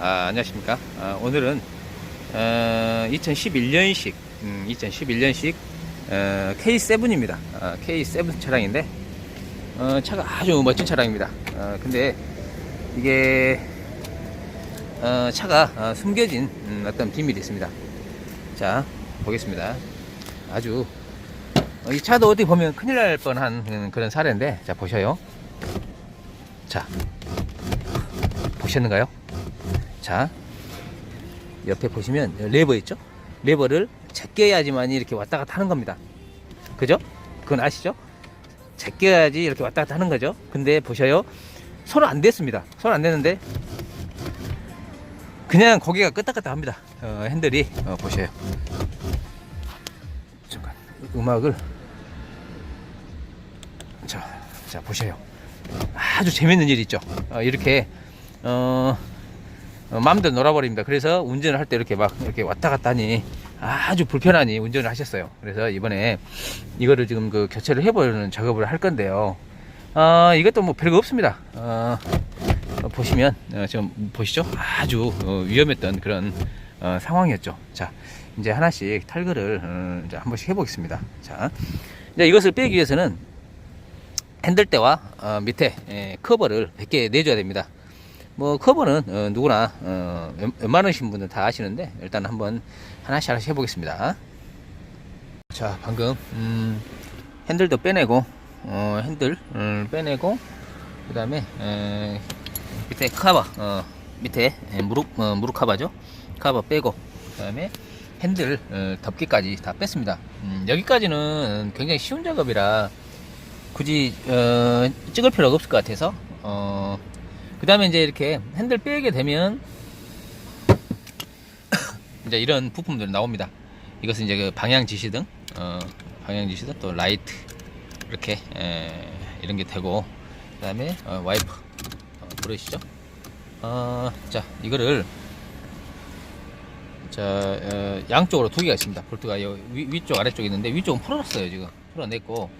아, 안녕하십니까. 아, 오늘은 어, 2011년식, 음, 2011년식 어, K7입니다. 아, K7 차량인데 어, 차가 아주 멋진 차량입니다. 어, 근데 이게 어, 차가 어, 숨겨진 음, 어떤 비밀이 있습니다. 자, 보겠습니다. 아주 어, 이 차도 어디 보면 큰일 날 뻔한 음, 그런 사례인데 자 보셔요. 자 보셨는가요? 자 옆에 보시면 레버 있죠? 레버를 제껴야지만 이렇게 왔다 갔다 하는 겁니다. 그죠? 그건 아시죠? 제껴야지 이렇게 왔다 갔다 하는 거죠. 근데 보셔요. 손안 댔습니다. 손 안 댔는데 그냥 고개가 끄덕끄덕 합니다. 어, 핸들이 어, 보셔요. 잠깐 음악을 자, 자 보셔요. 아주 재밌는 일 있죠. 어, 이렇게 어, 어, 마음대로 놀아버립니다. 그래서 운전을 할 때 이렇게 막 이렇게 왔다 갔다 하니 아주 불편하니 운전을 하셨어요. 그래서 이번에 이거를 지금 그 교체를 해보려는 작업을 할 건데요. 어, 이것도 뭐 별거 없습니다. 어, 어, 보시면 어, 지금 보시죠. 아주 어, 위험했던 그런 어, 상황이었죠. 자, 이제 하나씩 탈거를 어, 이제 한 번씩 해보겠습니다. 자, 이제 이것을 빼기 위해서는 핸들대와 어, 밑에 예, 커버를 100개 내줘야 됩니다. 뭐 커버는 어, 누구나 어, 웬- 웬만하신 분들 다 아시는데 일단 한번 하나씩 하나씩 해보겠습니다. 자, 방금 음, 핸들도 빼내고 어, 핸들 을 빼내고 그 다음에 밑에 카바 어, 밑에 에, 무릎 어, 무릎 카바죠 카바 빼고 그 다음에 핸들 어, 덮개까지 다 뺐습니다 음, 여기까지는 굉장히 쉬운 작업이라 굳이 어, 찍을 필요가 없을 것 같아서 어, 그 다음에 이제 이렇게 핸들 빼게 되면 이제 이런 부품들이 나옵니다. 이것은 이제 그 방향 지시등 어, 방향 지시등 또 라이트 이렇게 에, 이런 게 되고 그 다음에 어, 와이프 어, 보이시죠? 어, 자 이거를 자 어, 양쪽으로 두 개가 있습니다. 볼트가 요 위, 위쪽 아래쪽 있는데 위쪽은 풀어놨어요 지금. 풀어냈고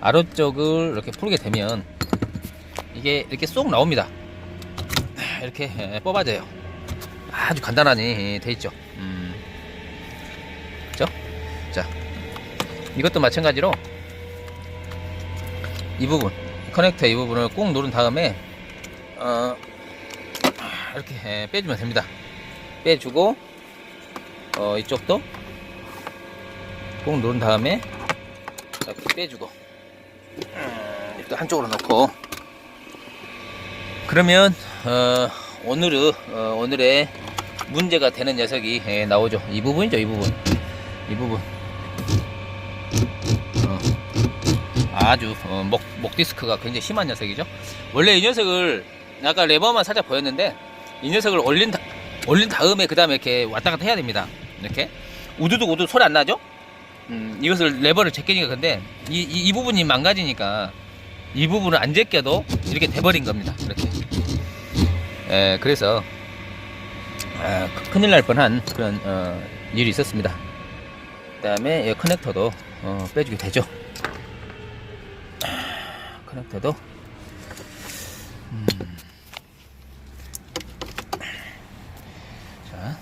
아래쪽을 이렇게 풀게 되면 이게 이렇게 쏙 나옵니다 이렇게 에, 뽑아져요. 아주 간단하니 돼 있죠. 음. 그죠 자 이것도 마찬가지로 이 부분 커넥터 이 부분을 꾹 누른 다음에 어, 이렇게 예, 빼주면 됩니다. 빼주고 어, 이쪽도 꾹 누른 다음에 이렇게 빼주고 음, 또 한쪽으로 놓고. 그러면 어, 오늘의 어, 오늘의 문제가 되는 녀석이 예, 나오죠 이 부분이죠 이 부분 이 부분 어. 아주 어, 목, 목 디스크가 굉장히 심한 녀석이죠. 원래 이 녀석을 아까 레버만 살짝 보였는데 이 녀석을 올린 다, 올린 다음에 그 다음에 이렇게 왔다 갔다 해야 됩니다. 이렇게 우두둑 우두둑 소리 안 나죠? 음, 이것을 레버를 제끼니까 근데 이, 이, 이 부분이 망가지니까 이 부분을 안 제껴도 이렇게 돼버린 겁니다. 이렇게. 에, 그래서 아, 크- 큰일 날 뻔한 그런 어, 일이 있었습니다. 그다음에 이 커넥터도 어, 빼주게 되죠. 커넥터도 음. 자,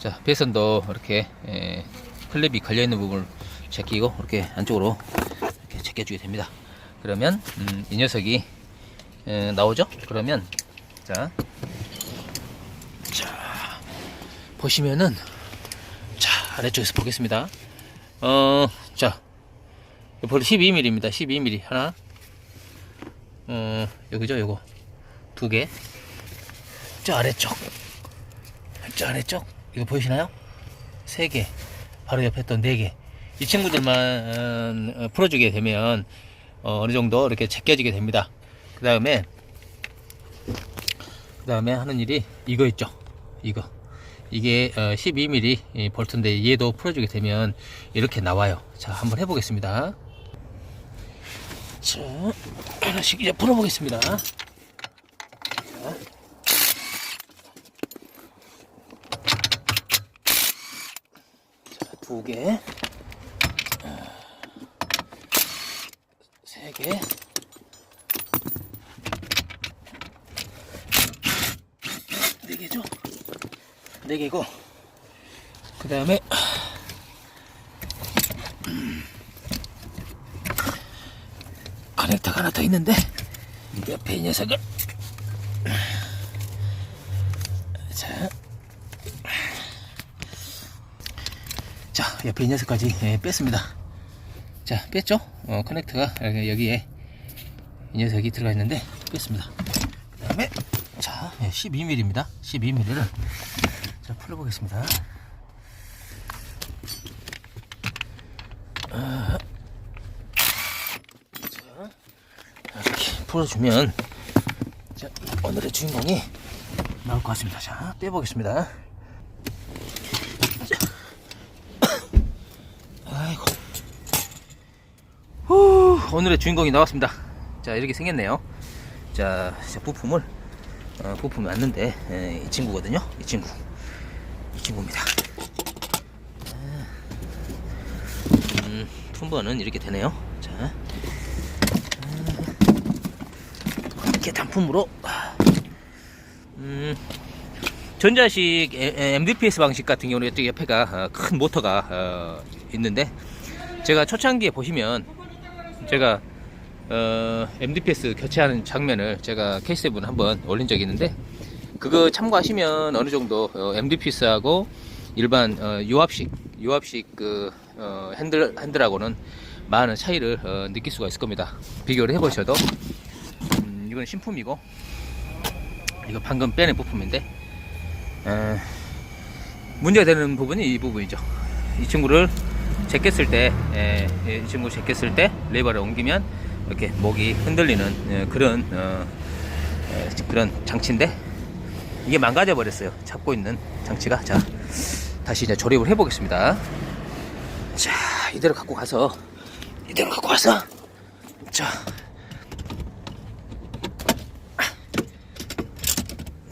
자 배선도 이렇게 에, 클랩이 걸려 있는 부분을 제끼고 이렇게 안쪽으로 이렇게 제껴주게 됩니다. 그러면 음, 이 녀석이 에, 나오죠? 그러면 자, 자 보시면은 자 아래쪽에서 보겠습니다. 어, 자볼 12mm입니다. 12mm 하나. 어, 여기죠, 요거. 두 개. 저 아래쪽. 저 아래쪽. 이거 보이시나요? 세 개. 바로 옆에 또 네 개. 이 친구들만 어, 풀어주게 되면 어, 어느 정도 이렇게 제껴지게 됩니다. 그 다음에 그 다음에 하는 일이 이거 있죠. 이거. 이게 12mm 이 볼트인데 얘도 풀어주게 되면 이렇게 나와요. 자, 한번 해보겠습니다. 자, 하나씩 이제 풀어보겠습니다. 자. 자, 두 개. 세 개. 네 개죠? 4개고 그 다음에 커넥터가 하나 더 있는데 옆에 이 녀석을. 자, 자 옆에 이 녀석까지 예, 뺐습니다. 자 뺐죠? 어, 커넥터가 여기- 여기에 이 녀석이 들어가 있는데 뺐습니다. 그 다음에 자 12mm입니다. 12mm를 자 풀어보겠습니다. 아, 자 이렇게 풀어주면 자 오늘의 주인공이 나올 것 같습니다. 자 떼보겠습니다. 자. 아이고. 후, 오늘의 주인공이 나왔습니다. 자 이렇게 생겼네요. 자, 자, 부품을 어, 부품이 왔는데 에, 이 친구거든요. 이 친구, 이 친구입니다. 아, 음, 품번은 이렇게 되네요. 자, 아, 이렇게 단품으로 음, 전자식 MDPS 방식 같은 경우는 이쪽 옆에가 어, 큰 모터가 어, 있는데 제가 초창기에 보시면 제가 어, MDPS 교체하는 장면을 제가 K7 한번 올린 적이 있는데 그거 참고하시면 어느 정도 어, MDPS하고 일반 어, 유압식 유압식 그 어, 핸들 핸들하고는 많은 차이를 어, 느낄 수가 있을 겁니다. 비교를 해보셔도 음, 이건 신품이고 이거 방금 빼낸 부품인데 에, 문제가 되는 부분이 이 부분이죠. 이 친구를 제꼈을 때, 에, 이 친구 제꼈을 때 레버를 옮기면 이렇게 목이 흔들리는 에, 그런 어, 에, 그런 장치인데 이게 망가져 버렸어요. 잡고 있는 장치가 자 다시 이제 조립을 해보겠습니다. 자 이대로 갖고 가서 이대로 갖고 가서 자.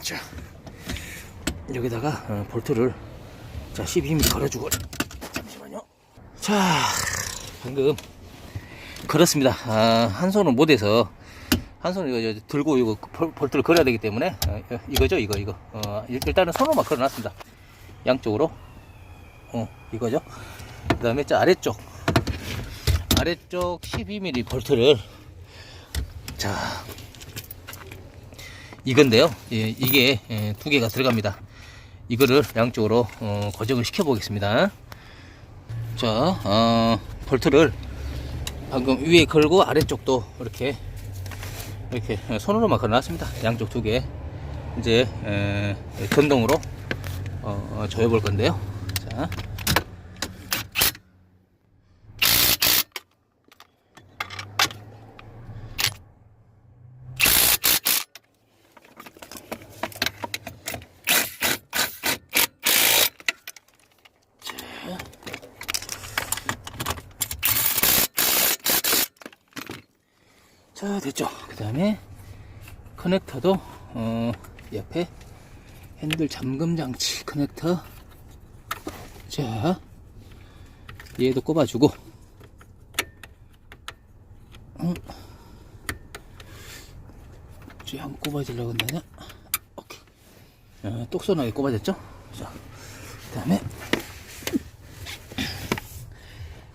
자 여기다가 어, 볼트를 자 12mm 걸어주고 잠시만요 자 방금 걸었습니다. 아, 한 손은 못해서 한 손을 이거 저 들고 이거 볼- 볼트를 걸어야 되기 때문에 어, 어, 이거죠 이거 이거. 어, 일- 일단은 손으로만 걸어놨습니다. 양쪽으로. 어 이거죠. 그 다음에 저 아래쪽. 아래쪽 12mm 볼트를 자 이건데요. 예, 이게 예, 두 개가 들어갑니다. 이거를 양쪽으로 어, 고정을 시켜 보겠습니다. 자 어, 볼트를 방금 위에 걸고 아래쪽도 이렇게 이렇게 손으로만 걸어놨습니다. 양쪽 두 개. 이제 에, 전동으로 어, 어, 조여 볼 건데요. 자 자 됐죠? 그 다음에 커넥터도 어, 옆에 핸들 잠금 장치 커넥터. 자 얘도 꼽아주고. 음. 안 꼽아주려고 했나냐 오케이. 어, 똑선하게 꼽아졌죠? 자그 다음에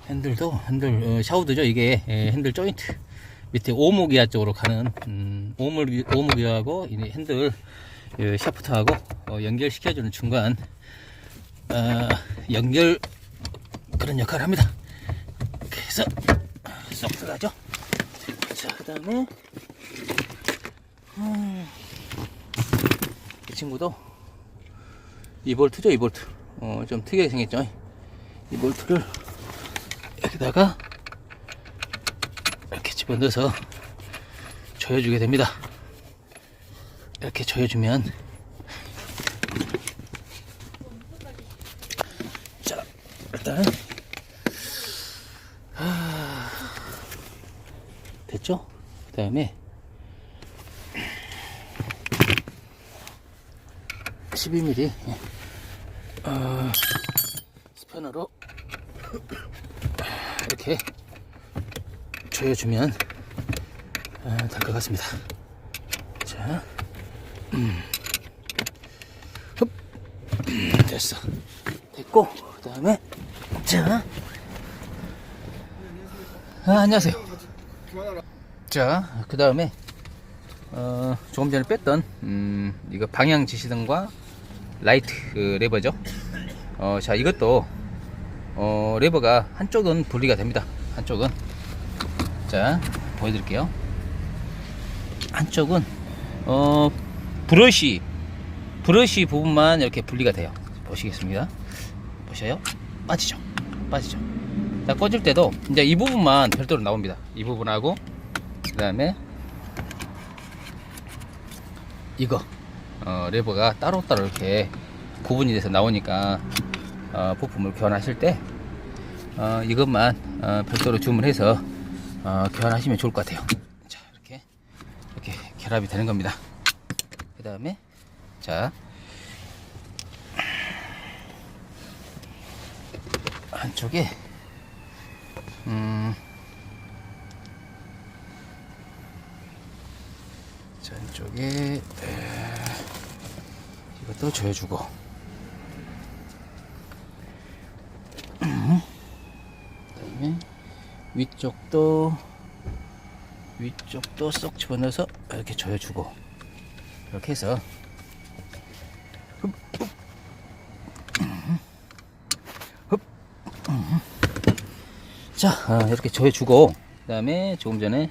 핸들도 핸들 어, 샤우드죠? 이게 에, 핸들 조인트 밑에 오목이야 쪽으로 가는 음, 오목 오목이하고 이 핸들 이 샤프트하고 어, 연결시켜주는 중간 어, 연결 그런 역할을 합니다. 그래서 쏙 들어가죠. 자 그 다음에 음, 이 친구도 이 볼트죠 이 볼트 어, 좀 특이하게 생겼죠 이 볼트를 여기다가 집어 넣어서 조여주게 됩니다. 이렇게 조여주면 자 일단 하... 됐죠? 그 다음에 12mm 어, 스패너로 이렇게 조여주면 아, 될것 같습니다. 자, 음. 흡. 됐어. 됐고, 그 다음에, 자. 아, 안녕하세요. 자, 그 다음에, 어, 조금 전에 뺐던, 음, 이거 방향 지시등과 라이트 그 레버죠. 어, 자, 이것도, 어, 레버가 한쪽은 분리가 됩니다. 한쪽은. 자, 보여드릴게요. 한쪽은, 어, 브러쉬, 브러쉬 부분만 이렇게 분리가 돼요. 보시겠습니다. 보셔요? 빠지죠? 빠지죠? 자, 꽂을 때도 이제 이 부분만 별도로 나옵니다. 이 부분하고, 그 다음에, 이거, 어, 레버가 따로따로 이렇게 구분이 돼서 나오니까, 어, 부품을 교환하실 때, 어, 이것만, 어, 별도로 주문해서, 어, 교환하시면 좋을 것 같아요. 자, 이렇게, 이렇게 결합이 되는 겁니다. 그 다음에, 자, 한쪽에, 음, 자, 한쪽에, 에, 이것도 조여주고, 음, 그다음에 위쪽도 위쪽도 쏙 집어넣어서 이렇게 조여주고 이렇게 해서. 자 아, 이렇게 조여주고 그 다음에 조금 전에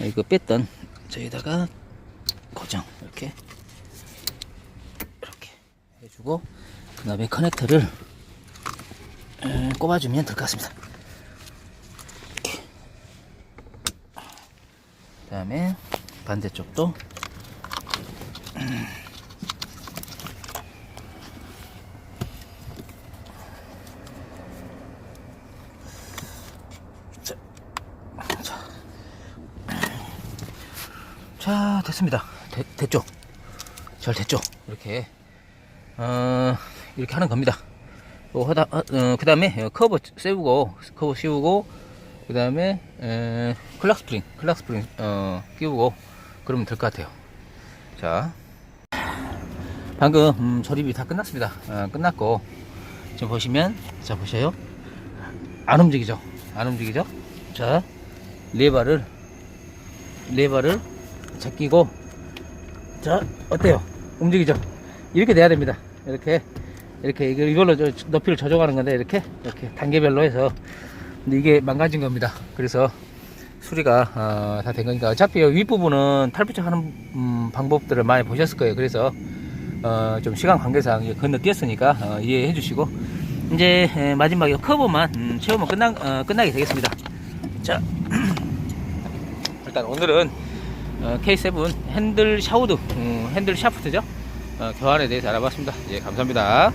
이거 뺐던 저기다가 고정 이렇게 이렇게 해주고 그 다음에 커넥터를 음, 꼽아주면 될 것 같습니다. 이렇게. 그 다음에 반대쪽도 음. 자, 됐습니다. 됐, 됐죠? 잘 됐죠? 이렇게 어, 이렇게 하는 겁니다. 어, 하다, 어, 그 다음에 커버 세우고, 커버 씌우고, 그 다음에 클락 스프링, 클락 스프링 어, 끼우고 그러면 될 것 같아요. 자, 방금 음, 조립이 다 끝났습니다. 어, 끝났고 지금 보시면 자 보셔요. 안 움직이죠? 안 움직이죠? 자, 레버를 레버를 제끼고 자 어때요? 움직이죠? 이렇게 돼야 됩니다. 이렇게 이렇게 이걸- 이걸로 저- 높이를 조정하는 건데 이렇게 이렇게 단계별로 해서 근데 이게 망가진 겁니다. 그래서 수리가 어, 다된 거니까 어차피 이 윗부분은 탈부착하는 음, 방법들을 많이 보셨을 거예요. 그래서 어, 좀 시간 관계상 건너뛰었으니까 어, 이해해 주시고 이제 에, 마지막에 커브만 음, 채우면 끝나, 어, 끝나게 되겠습니다. 자 일단 오늘은 어, K7 핸들 샤우드 음, 핸들 샤프트죠 어, 교환에 대해서 알아봤습니다. 예 감사합니다.